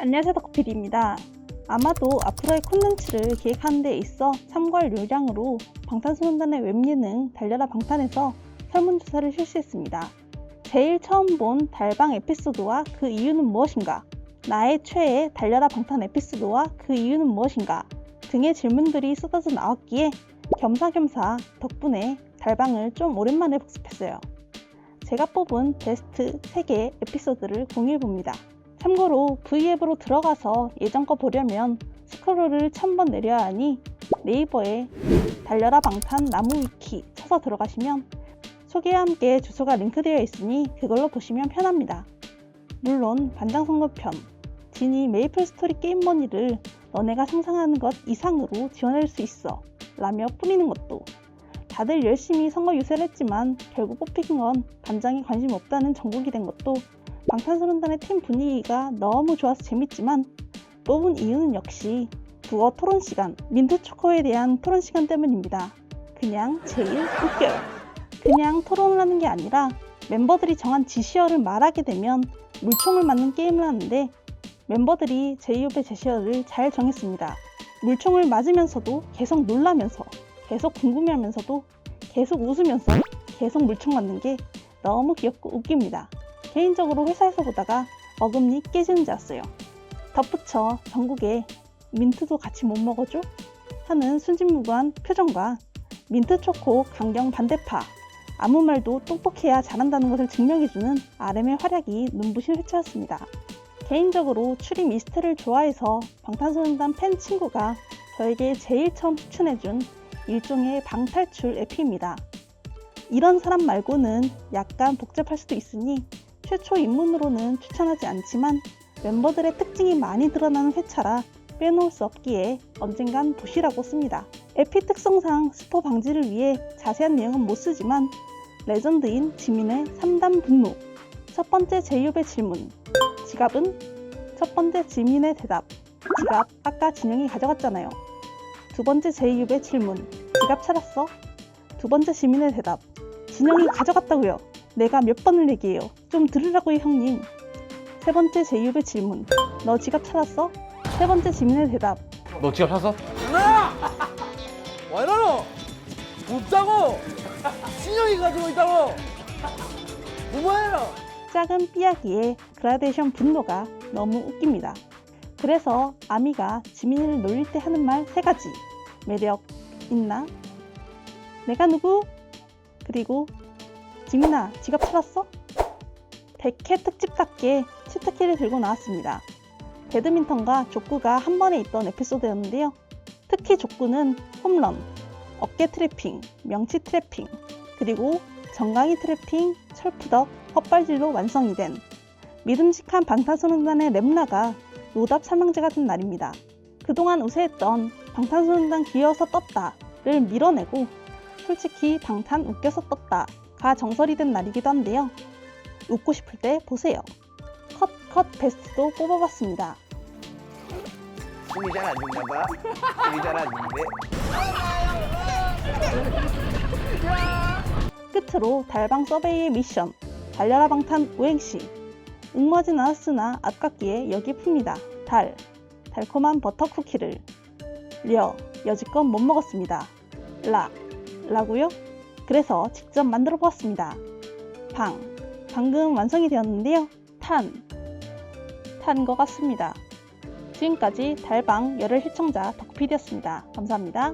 안녕하세요 덕필입니다. 아마도 앞으로의 콘텐츠를 기획하는 데 있어 참고할 요량으로 방탄소년단의 웹예능 달려라 방탄에서 설문조사를 실시했습니다. 제일 처음 본 달방 에피소드와 그 이유는 무엇인가? 나의 최애 달려라 방탄 에피소드와 그 이유는 무엇인가? 등의 질문들이 쏟아져 나왔기에 겸사겸사 덕분에 달방을 좀 오랜만에 복습했어요. 제가 뽑은 베스트 3개의 에피소드를 공유해봅니다. 참고로 V앱으로 들어가서 예전 거 보려면 스크롤을 1000번 내려야 하니 네이버에 달려라 방탄 나무 위키 쳐서 들어가시면 소개와 함께 주소가 링크되어 있으니 그걸로 보시면 편합니다. 물론 반장 선거편, 진이 메이플 스토리 게임 머니를 너네가 상상하는 것 이상으로 지원할 수 있어 라며 뿌리는 것도 다들 열심히 선거 유세를 했지만 결국 뽑힌 건 반장이 관심 없다는 정국이 된 것도 방탄소년단의 팀 분위기가 너무 좋아서 재밌지만 뽑은 이유는 역시 국어 토론 시간, 민트 초코에 대한 토론 시간 때문입니다. 그냥 제일 웃겨요. 그냥 토론을 하는 게 아니라 멤버들이 정한 지시어를 말하게 되면 물총을 맞는 게임을 하는데 멤버들이 제이홉의 제시어를 잘 정했습니다. 물총을 맞으면서도 계속 놀라면서 계속 궁금해하면서도 계속 웃으면서 계속 물총 맞는 게 너무 귀엽고 웃깁니다. 개인적으로 회사에서 보다가 어금니 깨지는 줄 알았어요. 덧붙여 전국에 민트도 같이 못 먹어줘? 하는 순진무구한 표정과 민트 초코 강경 반대파 아무 말도 똑똑해야 잘한다는 것을 증명해주는 RM의 활약이 눈부신 회차였습니다. 개인적으로 추리 미스트를 좋아해서 방탄소년단 팬 친구가 저에게 제일 처음 추천해준 일종의 방탈출 에피입니다. 이런 사람 말고는 약간 복잡할 수도 있으니 최초 입문으로는 추천하지 않지만 멤버들의 특징이 많이 드러나는 회차라 빼놓을 수 없기에 언젠간 보시라고 씁니다. 에피 특성상 스포 방지를 위해 자세한 내용은 못 쓰지만 레전드인 지민의 3단 분노 첫 번째 제이홉의 질문 지갑은? 첫 번째 지민의 대답 지갑 아까 진영이 가져갔잖아요. 두 번째 제이홉의 질문 지갑 찾았어? 두 번째 지민의 대답 진영이 가져갔다고요. 내가 몇 번을 얘기해요. 좀 들으라고요, 형님. 세 번째 제이홉의 질문. 너 지갑 찾았어? 세 번째 지민의 대답. 너 지갑 찾았어? 누나! 와 이러노? 없다고! 신영이 가지고 있다고! 뭐해요? 작은 삐약이의 그라데이션 분노가 너무 웃깁니다. 그래서 아미가 지민이를 놀릴 때 하는 말 세 가지. 매력 있나? 내가 누구? 그리고 지민아, 지갑 찾았어? 100회 특집답게 치트키를 들고 나왔습니다. 배드민턴과 족구가 한 번에 있던 에피소드였는데요. 특히 족구는 홈런, 어깨 트래핑, 명치 트래핑, 그리고 정강이 트래핑, 철푸덕, 헛발질로 완성이 된 믿음직한 방탄소년단의 랩라가 노답 삼형제가 된 날입니다. 그동안 우세했던 방탄소년단 귀여워서 떴다를 밀어내고 솔직히 방탄 웃겨서 떴다 가 정설이 된 날이기도 한데요. 웃고 싶을 때 보세요. 컷컷 베스트도 뽑아봤습니다. 숨이 잘 안 죽나 봐. 숨이 잘 안 죽네. 끝으로 달방 서베이의 미션 달려라 방탄 오행시 응모하진 않았으나 아깝기에 여기 풉니다 달 달콤한 버터 쿠키를 려 여지껏 못 먹었습니다 라 라고요? 그래서 직접 만들어 보았습니다. 방. 방금 완성이 되었는데요. 탄. 탄 것 같습니다. 지금까지 달방 열혈 시청자 덕피디였습니다. 감사합니다